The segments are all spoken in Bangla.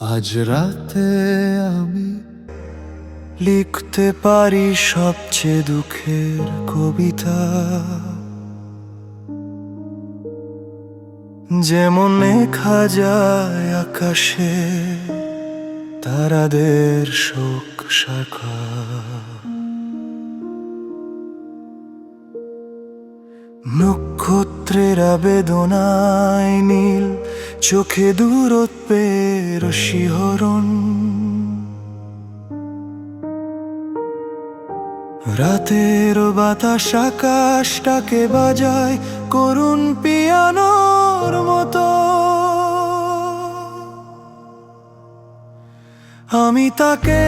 আজ রাতে আমি লিখতে পারি সবচেয়ে দুঃখের কবিতা। যেমন লেখা যায় আকাশে, তারাদের শোক শাখা নক্ষত্রের বেদনায় নীল, চোখে দূরত্বের শিহরণ। রাতের বাতাস আকাশটাকে বাজায় করুন পিয়ানোর মতো। আমি তাকে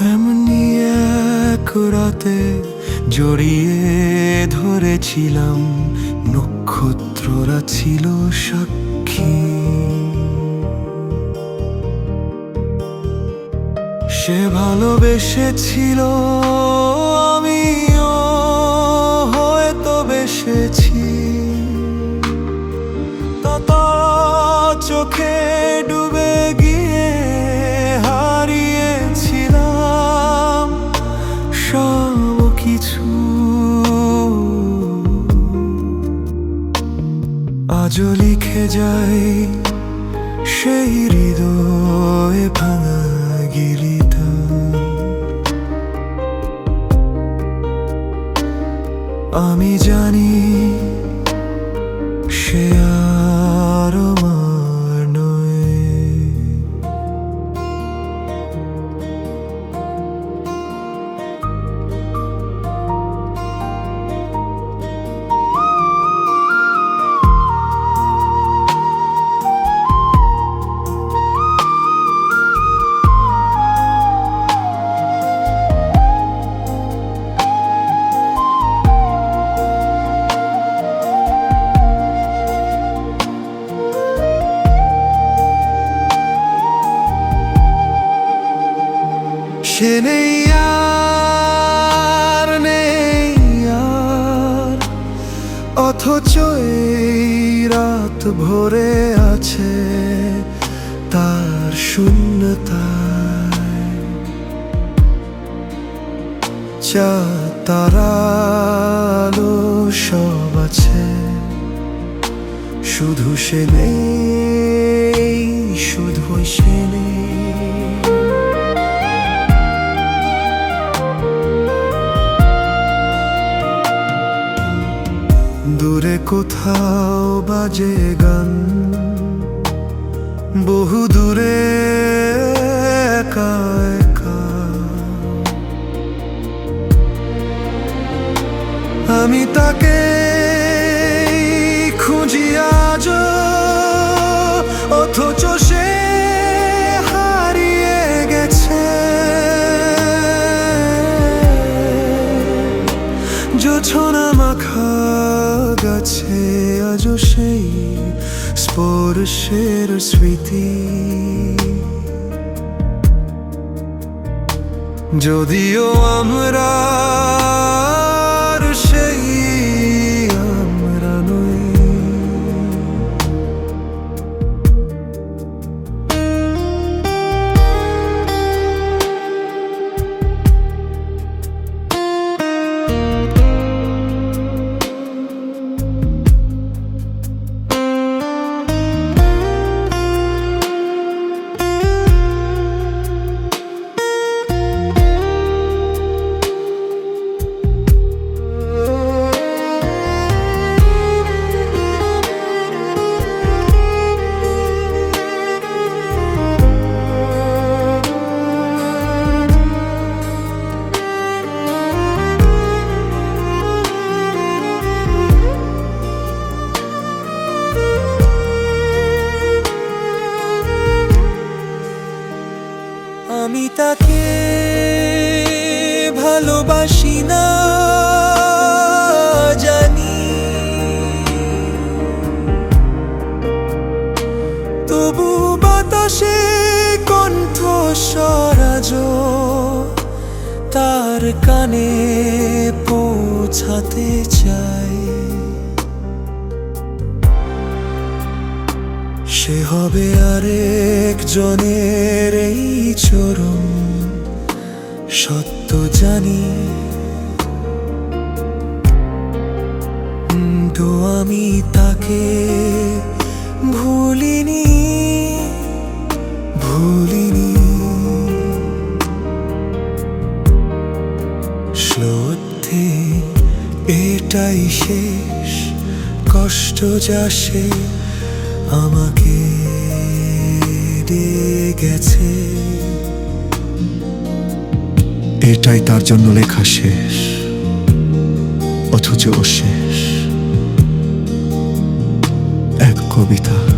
এমনি এক রাতে জড়িয়ে ধরেছিলাম, নক্ষত্ররা ছিল সাক্ষী। সে ভালোবেসেছিল আমিও, হয়তো বেসেছি। তত চোখে আজও লিখে যাই সেই হৃদয়ে ভাঙা গিরিত। আমি জানি সে আর সে নেই আর নেই আর? অথচ এই রাত ভরে আছে তার শূন্যতায়। চা তারালো সব আছে, শুধু সে নেই, শুধু সে কোথাও বাজে গান। বহু দূরে আমি তাকে স্পর্শের স্মৃতি। যদিও আমরা যাকে ভালোবাসি না জানি। তবু বাতাসে কণ্ঠ সরাজ তার কানে পৌঁছাতে চাই। সে হবে আরেক জনের এই চরম সত্য জানি। তো আমি তাকে ভুলিনি ভুলিনি। সত্যি এটাই শেষ, কষ্ট যা সে আমাকে গেছে এটাই তার জন্য লেখা শেষ অথচ শেষ। এক কবিতা।